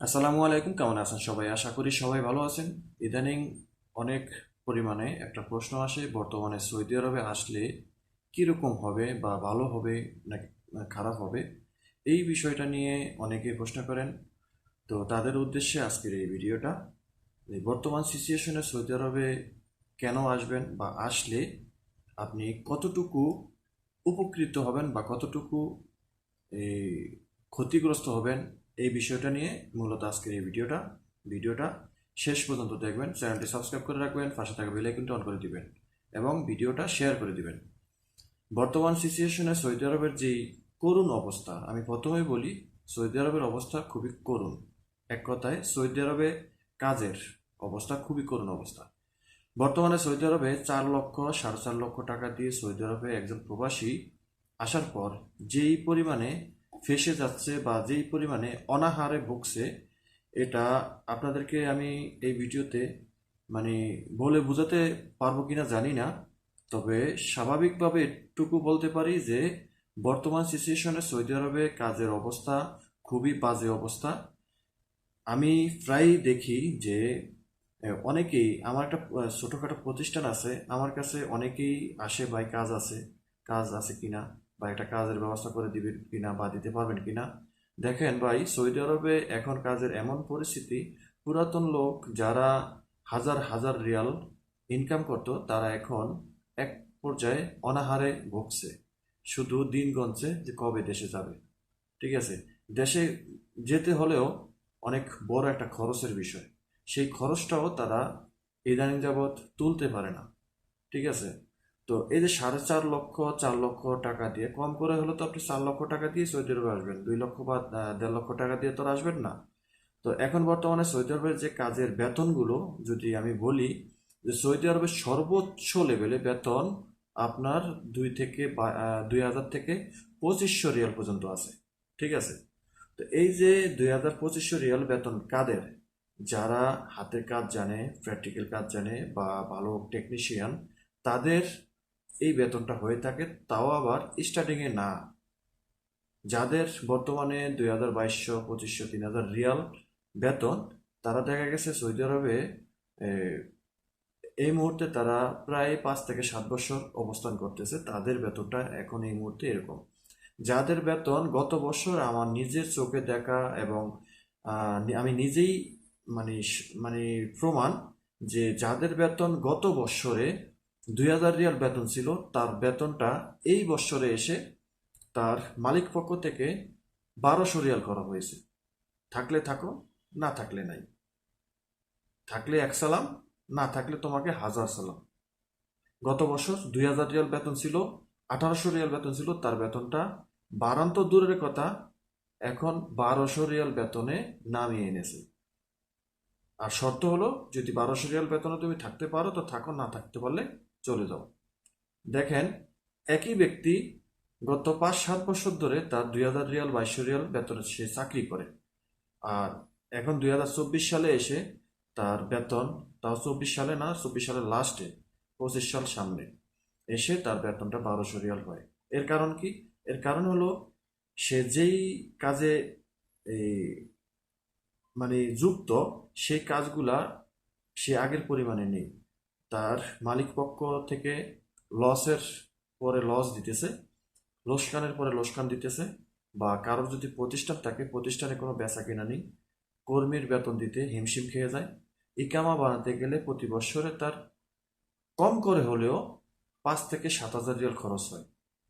আসসালামু আলাইকুম, কেমন আছেন সবাই? আশা করি সবাই ভালো আছেন। ইদানিং অনেক পরিমাণে একটা প্রশ্ন আসে, বর্তমানে সৌদি আরবে আসলে কীরকম হবে বা ভালো হবে না, খারাপ হবে? এই বিষয়টা নিয়ে অনেকে প্রশ্ন করেন। তো তাদের উদ্দেশ্যে আজকের এই ভিডিওটা বর্তমান সিচুয়েশনে সৌদি আরবে কেন আসবেন বা আসলে আপনি কতটুকু উপকৃত হবেন বা কতটুকু, এই, ক্ষতিগ্রস্ত হবেন এই বিষয়টা নিয়ে মূলত আজকের এই ভিডিওটা ভিডিওটা শেষ পর্যন্ত দেখবেন, চ্যানেলটি সাবস্ক্রাইব করে রাখবেন, পাশে থাকা বেল আইকনটি অন করে দিবেন এবং ভিডিওটা শেয়ার করে দিবেন। বর্তমান সিচুয়েশনে সৌদি আরবের যেই করুণ অবস্থা, আমি প্রথমেই বলি সৌদি আরবের অবস্থা খুবই করুণ। এক কথায় সৌদি আরবে কাজের অবস্থা খুবই করুণ অবস্থা। বর্তমানে সৌদি আরবে চার লক্ষ, সাড়ে চার লক্ষ টাকা দিয়ে সৌদি আরবে একজন প্রবাসী আসার পর যেই পরিমাণে ফেসে যাচ্ছে বা যেই পরিমাণে অনাহারে ভুগছে, এটা আপনাদেরকে আমি এই ভিডিওতে মানে বলে বোঝাতে পারব কিনা জানি না। তবে স্বাভাবিকভাবে এটুকু বলতে পারি যে, বর্তমান সিচুয়েশনে সৌদি আরবে কাজের অবস্থা খুবই বাজে অবস্থা। আমি প্রায়ই দেখি যে, অনেকেই, আমার একটা ছোটোখাটো প্রতিষ্ঠান আছে, আমার কাছে অনেকেই আসে ভাই কাজ আছে কাজ আছে কিনা। বা একটা কাজের ব্যবস্থা করে দিবেন কিনা বা দিতে পারবেন কিনা। দেখেন ভাই, সৌদি আরবে এখন কাজের এমন পরিস্থিতি, পুরাতন লোক যারা হাজার হাজার রিয়াল ইনকাম করতো, তারা এখন এক পর্যায়ে অনাহারে ভুগছে। শুধু দিন গণছে যে কবে দেশে যাবে। ঠিক আছে? দেশে যেতে হলেও অনেক বড় একটা খরচের বিষয়। সেই খরচটাও তারা ইদানিং যাবৎ তুলতে পারে না। ঠিক আছে? তো এই যে সাড়ে চার লক্ষ চার লক্ষ টাকা দিয়ে, কম করে হলে তো আপনি চার লক্ষ টাকা দিয়ে সৌদি আরবে আসবেন। দুই লক্ষ বা দেড় লক্ষ টাকা দিয়ে তো আসবেন না। তো এখন বর্তমানে সৌদি আরবের যে কাজের বেতনগুলো, যদি আমি বলি যে সৌদি আরবের সর্বোচ্চ লেভেলে বেতন আপনার দুই থেকে দুই হাজার থেকে পঁচিশশো রিয়াল পর্যন্ত আছে। ঠিক আছে? তো এই যে দুই হাজার পঁচিশশো রিয়াল বেতন কাদের? যারা হাতের কাজ জানে প্র্যাকটিক্যাল কাজ জানে বা ভালো টেকনিশিয়ান তাদের এই বেতনটা হয়ে থাকে, তাও আবার স্টার্টিংয়ে না। যাদের বর্তমানে দুই হাজার বাইশশো, পঁচিশশো, তিন হাজার রিয়াল বেতন, তারা দেখা গেছে সৌদি আরবে এই মুহূর্তে তারা প্রায় পাঁচ থেকে সাত বছর অবস্থান করতেছে। তাদের বেতনটা এখন এই মুহূর্তে এরকম। যাদের বেতন গত বছর আমার নিজের চোখে দেখা এবং আমি নিজেই মানে মানে প্রমাণ যে যাদের বেতন গত বছরে দুই হাজার রিয়াল বেতন ছিল। তার বেতনটা এই বছরে এসে তার মালিক পক্ষ থেকে বারোশো রিয়াল করা হয়েছে। থাকলে থাকো, না থাকলে নাই। থাকলে এক সালাম, না থাকলে তোমাকে হাজার সালাম। গত বছর দুই হাজার রিয়াল বেতন ছিল, আঠারোশো রিয়াল বেতন ছিল, তার বেতনটা বারান্ত দূরের কথা, এখন বারোশো রিয়াল বেতনে নামিয়ে এনেছে। আর শর্ত হলো, যদি বারোশো রিয়াল বেতনে তুমি থাকতে পারো, তো থাকো, না থাকতে পারলে চলে যাও। দেখেন, একই ব্যক্তি গত পাঁচ, সাত বছর ধরে তার দুই হাজার রিয়াল, বাইশশো রিয়াল বেতনে সে চাকরি করে। আর এখন দুই হাজার চব্বিশ সালে এসে তার বেতন, তাও চব্বিশ সালে না, চব্বিশ সালের লাস্টে পঁচিশ সাল সামনে এসে তার বেতনটা বারোশো রিয়াল হয়। এর কারণ কি? এর কারণ হলো সে যেই কাজে মানে যুক্ত, সেই কাজগুলা সে আগের পরিমাণে নেই। তার মালিক পক্ষ থেকে লসের পরে লস দিতেছে, লোসকানের পরে লোসকান দিতেছে বা কারোর যদি প্রতিষ্ঠান থাকে, প্রতিষ্ঠানে কোনো বেচা কেনা নেই, কর্মীর বেতন দিতে হিমশিম খেয়ে যায়। ইকামা বানাতে গেলে প্রতি বছরে তার কম করে হলেও পাঁচ থেকে সাত হাজার রিয়াল খরচ হয়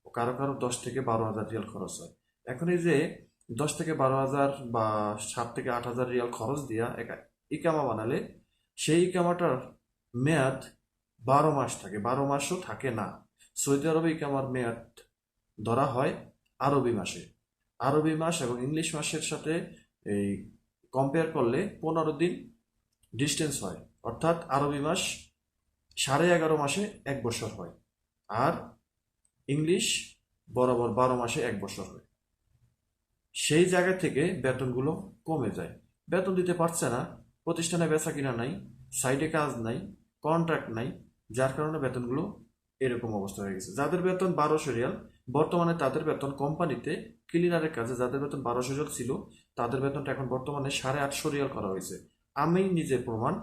ও কারও কারও দশ থেকে বারো হাজার রিয়াল খরচ হয়। এখন এই যে দশ থেকে বারো হাজার বা সাত থেকে আট হাজার রিয়াল খরচ দিয়া একা ইকামা বানালে সেই ইকামাটার মেয়াদ বারো মাস থাকে, বারো মাসও থাকে না। সৌদি আরবে ইকামার মেয়াদ ধরা হয় আরবি মাসে। আরবি মাস এবং ইংলিশ মাসের সাথে এই কম্পেয়ার করলে পনেরো দিন ডিস্টেন্স হয়। অর্থাৎ আরবি মাস সাড়ে এগারো মাসে এক বছর হয় আর ইংলিশ বরাবর বারো মাসে এক বছর হয়। সেই জায়গা থেকে বেতনগুলো কমে যায়। বেতন দিতে পারছে না, প্রতিষ্ঠানে বেচা কিনা নাই সাইডে কাজ নাই কন্ট্রাক্ট নাই, যার কারণে বেতনগুলো এরকম অবস্থা হয়ে গেছে। যাদের বেতন বারোশো রিয়াল, বর্তমানে তাদের বেতন কোম্পানিতে, ক্লিনারের কাজে যাদের বেতন বারোশো রিয়াল ছিল, তাদের বেতনটা এখন বর্তমানে সাড়ে আটশো রিয়াল করা হয়েছে। আমি নিজে প্রমাণ,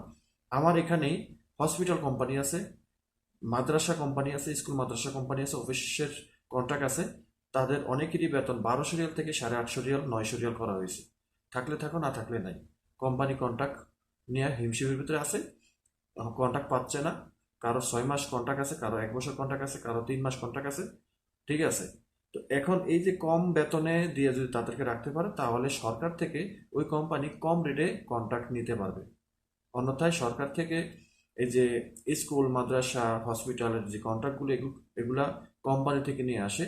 আমার এখানেই হসপিটাল কোম্পানি আছে, মাদ্রাসা কোম্পানি আছে স্কুল মাদ্রাসা কোম্পানি আছে অফিসের কন্ট্রাক্ট আছে, তাদের অনেকেরই বেতন বারোশো রিয়াল থেকে সাড়ে আটশো রিয়াল, নয়শো রিয়াল করা হয়েছে। থাকলে থাকো, না থাকলে নাই। কোম্পানি কন্ট্রাক্ট নিয়ে হিমশিমের ভিতরে আছে কন্ট্রাক্ট পাচ্ছে না। কারও ছয় মাস কন্ট্রাক্ট আছে, কারও এক বছর কন্ট্রাক্ট আছে, কারও তিন মাস কন্ট্রাক্ট আছে। ঠিক আছে? তো এখন এই যে কম বেতনে দিয়ে যদি তাদেরকে রাখতে পারে, তাহলে সরকার থেকে ওই কোম্পানি কম রেটে কন্ট্রাক্ট নিতে পারবে। অন্যথায় সরকার থেকে এই যে স্কুল, মাদ্রাসা হসপিটালের যে কন্ট্রাক্টগুলো এগুলা কোম্পানি থেকে নিয়ে আসে।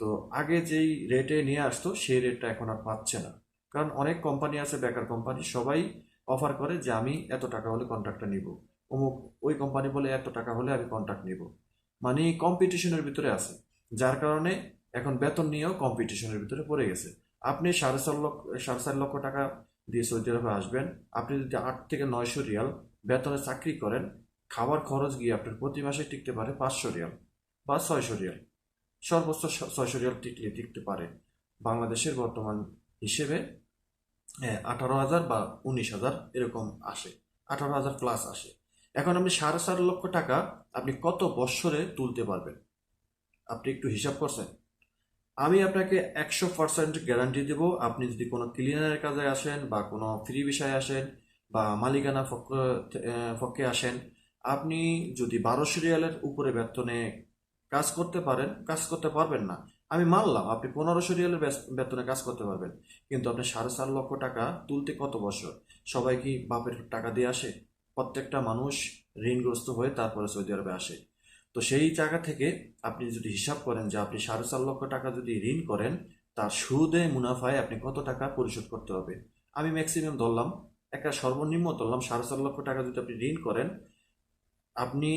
তো আগে যেই রেটে নিয়ে আসতো, সেই রেটটা এখন আর পাচ্ছে না। কারণ অনেক কোম্পানি আছে, বেকার কোম্পানি সবাই অফার করে যে আমি এত টাকা হলে কন্ট্রাক্টটা নিব। অমুক ওই কোম্পানি বলে এত টাকা হলে আমি কন্ট্রাক্ট নিব। মানে কম্পিটিশনের ভিতরে আছে, যার কারণে এখন বেতন নিয়েও কম্পিটিশনের ভিতরে পড়ে গেছে। আপনি সাড়ে চার লক্ষ, সাড়ে চার লক্ষ টাকা দিয়ে সৌদি আরবে আসবেন, আপনি যদি আট থেকে নয়শো রিয়াল বেতনে চাকরি করেন, খাবার খরচ গিয়ে আপনার প্রতি মাসে টিকতে পারে পাঁচশো রিয়াল বা ছয়শো রিয়াল। সর্বোচ্চ ছয়শো রিয়াল টিকলে টিকতে পারে। বাংলাদেশের বর্তমান হিসেবে আঠারো হাজার বা উনিশ হাজার এরকম আসে, আঠারো হাজার প্লাস আসে। এখন আপনি সাড়ে চার লক্ষ টাকা আপনি কত বৎসরে তুলতে পারবেন? আপনি একটু হিসাব করছেন। আমি আপনাকে একশো পার্সেন্ট গ্যারান্টি দেব, আপনি যদি কোনো ক্লিনারের কাজে আসেন বা কোনো ফ্রি বিষয়ে আসেন বা মালিকানা পক্ষে আসেন, আপনি যদি বারোশো রিয়ালের উপরে বেতনে কাজ করতে পারেন, কাজ করতে পারবেন না। আমি মানলাম, আপনি পনেরোশো রিয়ালের বেতনে কাজ করতে পারবেন। কিন্তু আপনি সাড়ে চার লক্ষ টাকা তুলতে কত বছর? সবাই কি বাপের টাকা দিয়ে আসে? প্রত্যেকটা মানুষ ঋণগ্রস্ত হয়ে তারপরে সৌদি আরবে আসে। তো সেই জায়গা থেকে আপনি যদি হিসাব করেন যে আপনি সাড়ে চার লক্ষ টাকা যদি ঋণ করেন, তার সুদে মুনাফায় আপনি কত টাকা পরিশোধ করতে হবে? আমি ম্যাক্সিমাম ধরলাম, একটা সর্বনিম্ন ধরলাম সাড়ে চার লক্ষ টাকা যদি আপনি ঋণ করেন, আপনি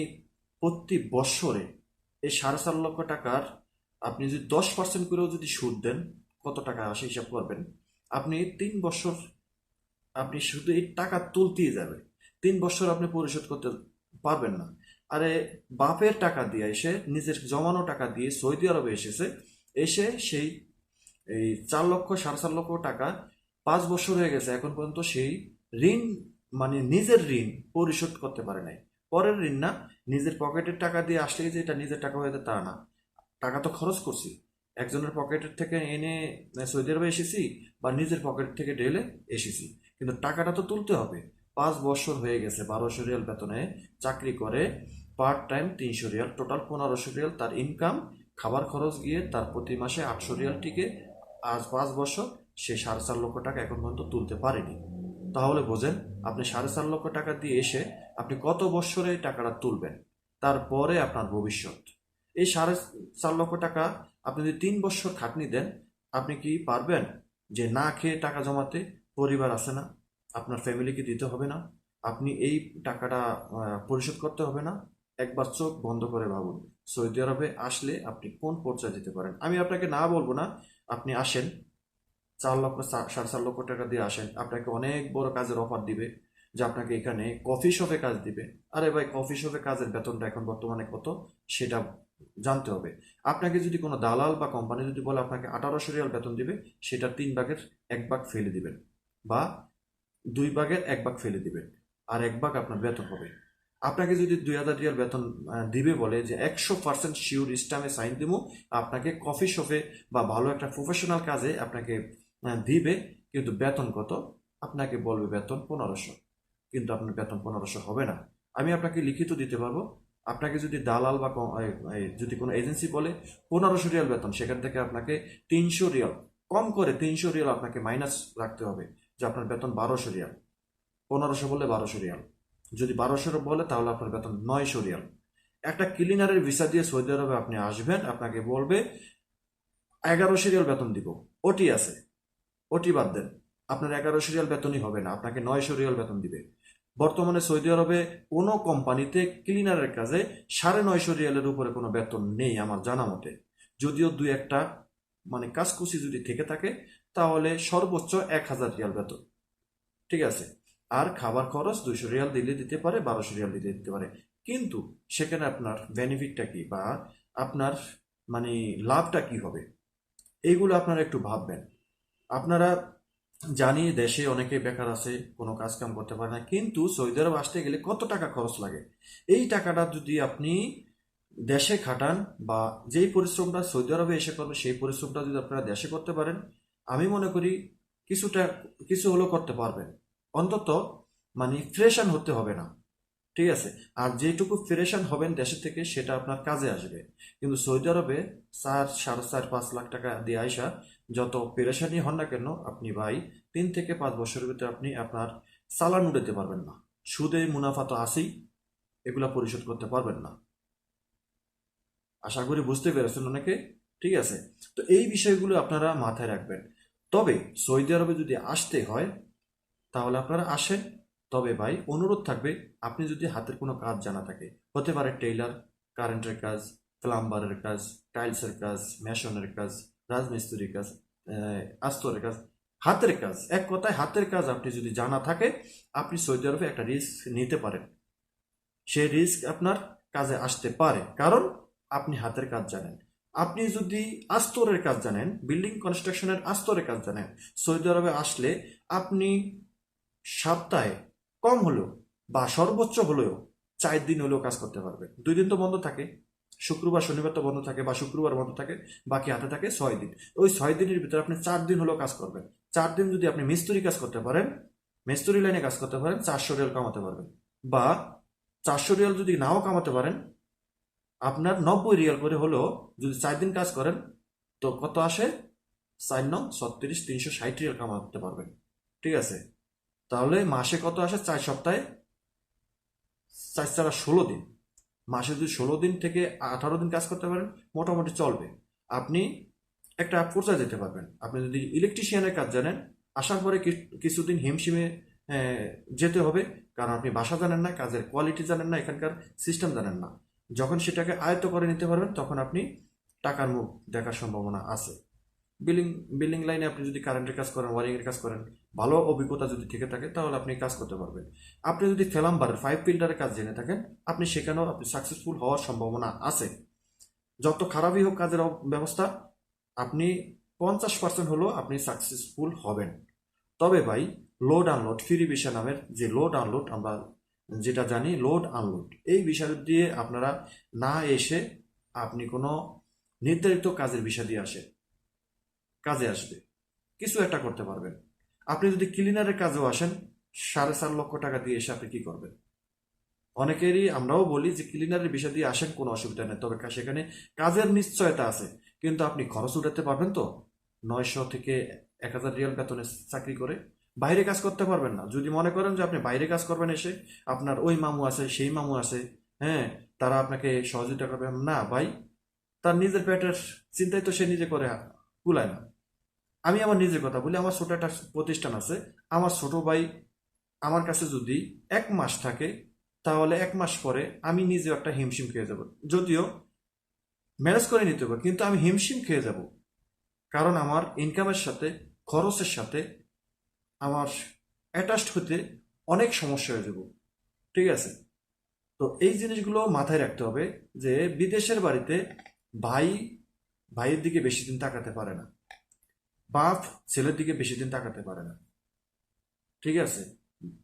প্রতি বৎসরে এই সাড়ে চার লক্ষ টাকার আপনি যদি দশ পার্সেন্ট করেও যদি সুদ দেন, কত টাকা আসে হিসাব করবেন? আপনি তিন বছর আপনি শুধু এই টাকা তুলতেই যাবে তিন বছর আপনি পরিশোধ করতে পারবেন না। আরে বাপের টাকা দিয়ে এসে, নিজের জমানো টাকা দিয়ে সৌদি আরবে এসেছে, এসে সেই, এই চার লক্ষ, সাড়ে চার লক্ষ টাকা পাঁচ বছর হয়ে গেছে, এখন পর্যন্ত সেই ঋণ মানে নিজের ঋণ পরিশোধ করতে পারে নাই। পরের ঋণ না, নিজের পকেটের টাকা দিয়ে আসলে যে এটা নিজের টাকা হয়ে তা না। টাকা তো খরচ করছি। একজনের পকেটের থেকে এনে সৌদি আরবে এসেছি বা নিজের পকেট থেকে ঢেলে এসেছি। কিন্তু টাকাটা তো তুলতে হবে। পাঁচ বছর হয়ে গেছে বারোশো রিয়াল বেতনে চাকরি করে পার্ট টাইম তিনশো রিয়াল টোটাল পনেরোশো রিয়াল তার ইনকাম খাবার খরচ গিয়ে তার প্রতি মাসে আটশো রিয়াল টিকে। আজ পাঁচ বছর, সে সাড়ে চার লক্ষ টাকা এখন পর্যন্ত তুলতে পারেনি। তাহলে বোঝেন, আপনি সাড়ে চার লক্ষ টাকা দিয়ে এসে আপনি কত বছরে এই টাকাটা তুলবেন? তারপরে আপনার ভবিষ্যৎ। এই সাড়ে চার লক্ষ টাকা আপনি যদি তিন বছর খাটনি দেন, আপনি কি পারবেন যে না খেয়ে টাকা জমাতে? পরিবার আছে না? আপনার ফ্যামিলিকে দিতে হবে না। আপনি এই টাকাটা পরিশোধ করতে হবে না। একবার চোখ বন্ধ করে ভাবুন, সৌদি আরবে আসলে আপনি কোন পর্যায়ে যেতে পারেন? আমি আপনাকে না বলব না, আপনি আসেন। চার লক্ষ সাড়ে চার লক্ষ টাকা দিয়ে আসেন। আপনাকে অনেক বড় কাজের অফার দিবে, যে আপনাকে এখানে কফি শপে কাজ দিবে। আরে ভাই কফি শপে কাজের বেতনটা এখন বর্তমানে কত? সেটা জানতে হবে। আপনাকে যদি কোনো দালাল বা কোম্পানি যদি বলে আপনাকে আঠারোশো রিয়াল বেতন দিবে, সেটা তিন ভাগের এক ভাগ ফেলে দিবেন। বা দুই ভাগের এক ভাগ ফেলে দিবেন, আর এক ভাগ আপনার বেতন হবে। আপনাকে যদি দুই হাজার রিয়াল বেতন দিবে বলে যে একশো পার্সেন্ট শিওর ইস্টামে সাইন দিব আপনাকে কফি শপে বা ভালো একটা প্রফেশনাল কাজে আপনাকে দিবে, কিন্তু বেতন কত? আপনাকে বলবে বেতন পনেরোশো। কিন্তু আপনার বেতন পনেরোশো হবে না। আমি আপনাকে লিখিত দিতে পারব, আপনাকে যদি দালাল বা যদি কোনো এজেন্সি বলে পনেরোশো রিয়াল বেতন, সেখান থেকে আপনাকে তিনশো রিয়াল, কম করে তিনশো রিয়াল আপনাকে মাইনাস রাখতে হবে। যে আপনার বেতন বারোশো রিয়াল। পনেরোশো বললে বারোশো রিয়াল। যদি বারোশো বলে, তাহলে আপনার বেতন নয়শো রিয়াল। একটা ক্লিনারের ভিসা দিয়ে সৌদি আরবে আপনি আসবেন, আপনাকে বলবে, এগারোশো রিয়াল বেতন দিব। ওটি আছে। ওটি বাদ দেন। আপনার এগারোশো রিয়াল বেতনই হবে না, আপনাকে নয়শো রিয়াল বেতন দিবে। বর্তমানে সৌদি আরবে কোনো কোম্পানিতে ক্লিনারের কাজে সাড়ে নয়শো রিয়ালের উপরে কোনো বেতন নেই, আমার জানা মতে। যদিও দুই একটা মানে কাজকুচি যদি থেকে থাকে তাহলে সর্বোচ্চ এক হাজার রিয়াল বেতন। ঠিক আছে? আর খাবার খরচ দুইশো রিয়াল দিলে দিতে পারে, বারোশো রিয়াল দিলে দিতে পারে। কিন্তু সেখানে আপনার বেনিফিটটা কি বা আপনার মানে লাভটা কি হবে? এইগুলো আপনারা একটু ভাববেন। আপনারা জানি দেশে অনেকে বেকার আছে, কোনো কাজ কাম করতে পারে না, কিন্তু সৌদি আরব আসতে গেলে কত টাকা খরচ লাগে? এই টাকাটা যদি আপনি দেশে খাটান বা যেই পরিশ্রমটা সৌদি আরবে এসে করবে, সেই পরিশ্রমটা যদি আপনারা দেশে করতে পারেন আমি মনে করি কিছুটা, কিছু হলেও করতে পারবেন। অন্তত মানে ফ্রেশন হতে হবে না। ঠিক আছে? আর যেটুকু ফ্রেশন হবেন দেশের থেকে, সেটা আপনার কাজে আসবে। কিন্তু সৌদি আরবে চার, সাড়ে চার, পাঁচ লাখ টাকা দিয়ে আইসা যত পেরেশানি হন না কেন, আপনি ভাই, তিন থেকে পাঁচ বছরের ভিতরে আপনি আপনার চালান উঠাতে পারবেন না। সুদে মুনাফা তো আসেই এগুলা পরিশোধ করতে পারবেন না। আশা করি বুঝতে পেরেছেন অনেকে? ঠিক আছে? তো এই বিষয়গুলো আপনারা মাথায় রাখবেন। তবে সৌদি আরবে যদি আসতে হয়, তাহলে আপনারা আসেন। তবে ভাই, অনুরোধ থাকবে, আপনি যদি হাতের কোনো কাজ জানা থাকে, হতে পারে টেইলার, কারেন্টের কাজ, প্লাম্বারের কাজ, টাইলসের কাজ, মেশনের কাজ, রাজমিস্ত্রির কাজ আস্তরের কাজ, হাতের কাজ, এক কথায় হাতের কাজ আপনি যদি জানা থাকে, আপনি সৌদি আরবে একটা রিস্ক নিতে পারেন। সেই রিস্ক আপনার কাজে আসতে পারে, কারণ আপনি হাতের কাজ জানেন। আপনি যদি আস্তরের কাজ জানেন, বিল্ডিং কনস্ট্রাকশনের আস্তরের কাজ জানেন, সৌদি আরবে আসলে আপনি সপ্তাহে কম হলেও বা সর্বোচ্চ হলেও চার দিন হলেও কাজ করতে পারবেন। দুই দিন তো বন্ধ থাকে, শুক্রবার, শনিবার তো বন্ধ থাকে বা শুক্রবার বন্ধ থাকে, বাকি হাতে থাকে ছয় দিন। ওই ছয় দিনের ভিতরে আপনি চার দিন হলেও কাজ করবেন। চার দিন যদি আপনি মিস্ত্রি কাজ করতে পারেন, মিস্ত্রি লাইনে কাজ করতে পারেন, চারশো রিয়াল কামাতে পারবেন। বা চারশো রিয়াল যদি নাও কামাতে পারেন আপনার নব্বই রিয়াল করে হলেও যদি চার দিন কাজ করেন, তো কত আসে? চার নং ছত্রিশ তিনশো ষাট রিয়াল কামাতে পারবেন। ঠিক আছে? তাহলে মাসে কত আসে? চার সপ্তাহে? চার চারা ষোলো দিন। মাসে যদি ষোলো দিন থেকে আঠারো দিন কাজ করতে পারেন, মোটামুটি চলবে। আপনি একটা পর্যায়ে যেতে পারবেন। আপনি যদি ইলেকট্রিশিয়ানের কাজ জানেন, আসার পরে কিছুদিন হিমশিমে যেতে হবে। কারণ আপনি বাসা জানেন না, কাজের কোয়ালিটি জানেন না, এখানকার সিস্টেম জানেন না। যখন সেটাকে আয়ত্ত করে নিতে পারবেন, তখন আপনি টাকার মুখ দেখার সম্ভাবনা আছে। বিল্ডিং বিল্ডিং লাইনে আপনি যদি কারেন্টের কাজ করেন ওয়ারিংয়ের কাজ করেন, ভালো অভিজ্ঞতা যদি থেকে থাকে, তাহলে আপনি কাজ করতে পারবেন। আপনি যদি ফেলাম্বারের ফাইভ ফিল্টারের কাজ জেনে থাকেন, আপনি সেখানেও আপনি সাকসেসফুল হওয়ার সম্ভাবনা আছে। যত খারাপই হোক কাজের ব্যবস্থা, আপনি পঞ্চাশ পার্সেন্ট হলেও আপনি সাকসেসফুল হবেন। তবে ভাই লোড আনলোড ফ্রি বিষয় নামের যে লোড ডাউনলোড আমরা যেটা জানি লোড আনলোড এই বিষয় দিয়ে আপনারা না এসে আপনি কোনো নির্ধারিত কাজের বিষয় দিয়ে আসে, কাজে আসবে। কিছু একটা করতে পারবেন। আপনি যদি ক্লিনারের কাজেও আসেন, সাড়ে চার লক্ষ টাকা দিয়ে এসে আপনি কি করবেন? অনেকেরই আমরাও বলি যে ক্লিনারের বিষয় দিয়ে আসেন কোনো অসুবিধা নেই, তবে সেখানে কাজের নিশ্চয়তা আছে। কিন্তু আপনি খরচ উঠাতে পারবেন তো? নয়শো থেকে এক হাজার রিয়াল বেতনে চাকরি করে বাইরে কাজ করতে পারবেন না। যদি মনে করেন যে আপনি বাইরে কাজ করবেন এসে, আপনার ওই মামু আছে, সেই মামু আছে হ্যাঁ তারা আপনাকে সহযোগিতা করবে। না ভাই, তার নিজের পেটের চিন্তাই তো সে নিজে করে কুলায় না। আমি আমার নিজের কথা বলি, আমার ছোট একটা প্রতিষ্ঠান আছে। আমার ছোট ভাই আমার কাছে যদি এক মাস থাকে, তাহলে এক মাস পরে আমি নিজেও একটা হিমশিম খেয়ে যাব। যদিও ম্যানেজ করে নিতে হবে, কিন্তু আমি হিমশিম খেয়ে যাব। কারণ আমার ইনকামের সাথে, খরচের সাথে আমার অ্যাটাচড হতে অনেক সমস্যা হয়ে যাব। ঠিক আছে? তো এই জিনিসগুলো মাথায় রাখতে হবে যে বিদেশের বাড়িতে ভাই, ভাইয়ের দিকে বেশি দিন তাকাতে পারে না। বাপ, ছেলের দিকে বেশি দিন তাকাতে পারে না। ঠিক আছে?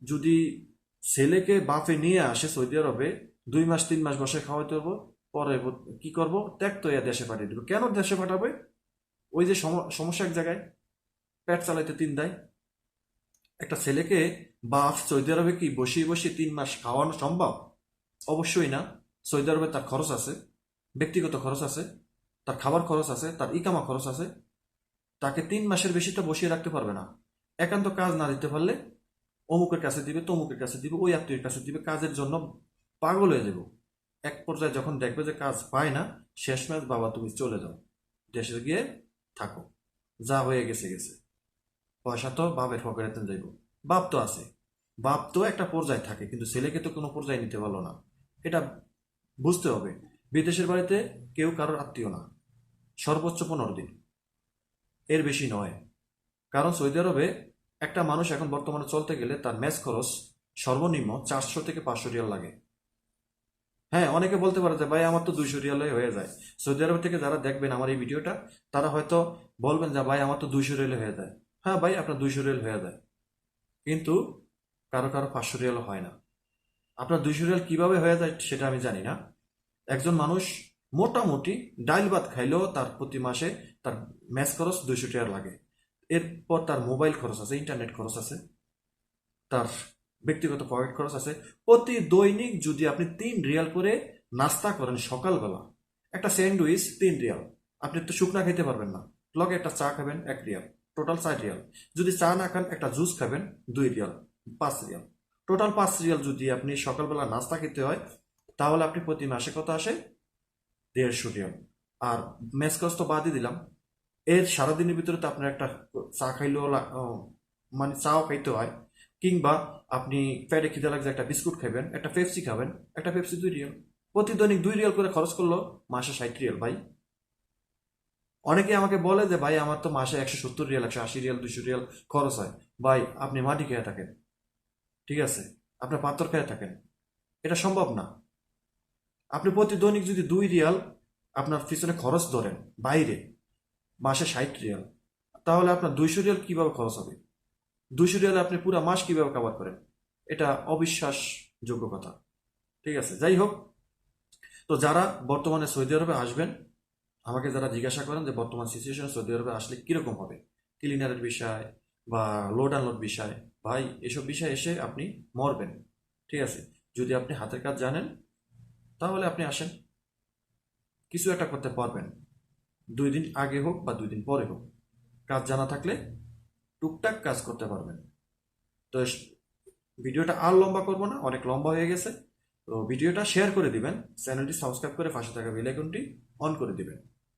যদি ছেলেকে বাপে নিয়ে আসে সৌদি আরবে, দুই মাস, তিন মাস বসে খাওয়াইতে হব পরে কি করব? ত্যাগ তো দেশে পাঠিয়ে দেবো। কেন দেশে পাঠাবে? ওই যে সম- সমস্যা এক জায়গায়। পেট চালাইতে তিন দেয়। একটা ছেলেকে বাপ সৌদি আরবে কি বসিয়ে বসিয়ে তিন মাস খাওয়ানো সম্ভব? অবশ্যই না। সৌদি আরবে তার খরচ আছে, ব্যক্তিগত খরচ আছে, তার খাবার খরচ আছে, তার ইকামা খরচ আছে। তাকে তিন মাসের বেশি তো বসিয়ে রাখতে পারবে না। একান্ত কাজ না দিতে পারলে অমুকের কাছে দিবে, তমুকের কাছে দিবে, ওই আত্মীয়ের কাছে দিবে, কাজের জন্য পাগল হয়ে যাব। এক পর্যায়ে যখন দেখবে যে কাজ পায় না, শেষ ম্যাচ বাবা তুমি চলে যাও, দেশে গিয়ে থাকো। যা হয়ে গেছে গেছে। পয়সা তো বাপের পকেটেতে যাইব। বাপ তো আছে। বাপ তো একটা পর্যায় থাকে, কিন্তু ছেলেকে তো কোনো পর্যায়ে নিতে পারল না। এটা বুঝতে হবে। বিদেশের বাড়িতে কেউ কারোর আত্মীয় না। সর্বোচ্চ পনেরো দিন। এর বেশি নয়। কারণ সৌদি আরবে একটা মানুষ এখন বর্তমানে চলতে গেলে তার ম্যাচ খরচ সর্বনিম্ন চারশো থেকে পাঁচশো রিয়াল লাগে। হ্যাঁ অনেকে বলতে পারে যে, ভাই, আমার তো দুইশো রিয়ালে হয়ে যায়। সৌদি আরব থেকে যারা দেখবেন আমার এই ভিডিওটা, তারা হয়তো বলবেন যে, ভাই, আমার তো দুইশো রিয়ালে হয়ে যায়। হ্যাঁ ভাই, আপনার দুইশো রিয়াল হয়ে যায়। কিন্তু কারও কারও পাঁচশো রিয়াল হয় না। আপনার দুইশো রিয়াল কীভাবে হয়ে যায় সেটা আমি জানি না। একজন মানুষ মোটামুটি ডাইল ভাত খাইলেও তার প্রতি মাসে তার ম্যাচ খরচ দুইশো টাকা লাগে। এরপর তার মোবাইল খরচ আছে, ইন্টারনেট খরচ আছে, তার ব্যক্তিগত পকেট খরচ আছে। প্রতি দৈনিক যদি আপনি তিন রিয়াল করে নাস্তা করেন সকালবেলা, একটা স্যান্ডউইচ তিন রিয়াল। আপনি তো শুকনা খেতে পারবেন না। লগে একটা চা খাবেন, এক রিয়াল। টোটাল চার রিয়াল যদি চা না খান একটা জুস খাবেন, দুই রিয়াল পাঁচ রিয়াল টোটাল পাঁচ রিয়াল যদি আপনি সকালবেলা নাস্তা খেতে হয়, তাহলে আপনি প্রতি মাসে কত আসে? দেড়শো রিয়াল আর মেস তো বাদই দিলাম। এর সারাদিনের ভিতরে তো আপনার একটা চা খাইলেও মানে চাও খাইতে হয়। কিংবা আপনি পেটে খিদে লাগছে একটা বিস্কুট খাবেন একটা পেপসি খাবেন, একটা পেপসি দুই রিয়াল প্রতি দৈনিক দুই রিয়াল করে খরচ করল মাসে ষাট রিয়াল ভাই। অনেকে আমাকে বলে যে, ভাই, আমার তো মাসে একশো সত্তর রিয়াল, একশো আশি রিয়াল দুশো রিয়াল খরচ হয়। ভাই, আপনি মাটি খেয়ে থাকেন। ঠিক আছে। আপনার পাথর খেয়ে থাকেন। এটা সম্ভব না। আপনি প্রতি দৈনিক যদি দুই রিয়াল আপনার পিছনে খরচ ধরেন, বাইরে, মাসে ষাট রিয়াল, তাহলে আপনার দুইশো রিয়াল কীভাবে খরচ হবে? দুইশো রিয়ালে আপনি পুরো মাস কীভাবে কভার করেন? এটা অবিশ্বাসযোগ্য কথা। ঠিক আছে, যাই হোক। তো যারা বর্তমানে সৌদি আরবে আসবেন আমাকে যারা জিজ্ঞাসা করেন যে বর্তমান সিচুয়েশন সৌদি আরবে আসলে কীরকম হবে? ক্লিনারের বিষয় বা লোড আনলোড বিষয়, ভাই, এসব বিষয় এসে আপনি মরবেন। ঠিক আছে? যদি আপনি হাতের কাজ জানেন, তাহলে আপনি আসেন। কিছু একটা করতে পারবেন। দুই দিন আগে হোক বা দুই দিন পরে হোক। কাজ জানা থাকলে টুকটাক কাজ করতে পারবেন। তো ভিডিওটা আর লম্বা করব না, অনেক লম্বা হয়ে গেছে। তো ভিডিওটা শেয়ার করে দিবেন চ্যানেলটি সাবস্ক্রাইব করে পাশে থাকা বেল আইকনটি অন করে দিবেন।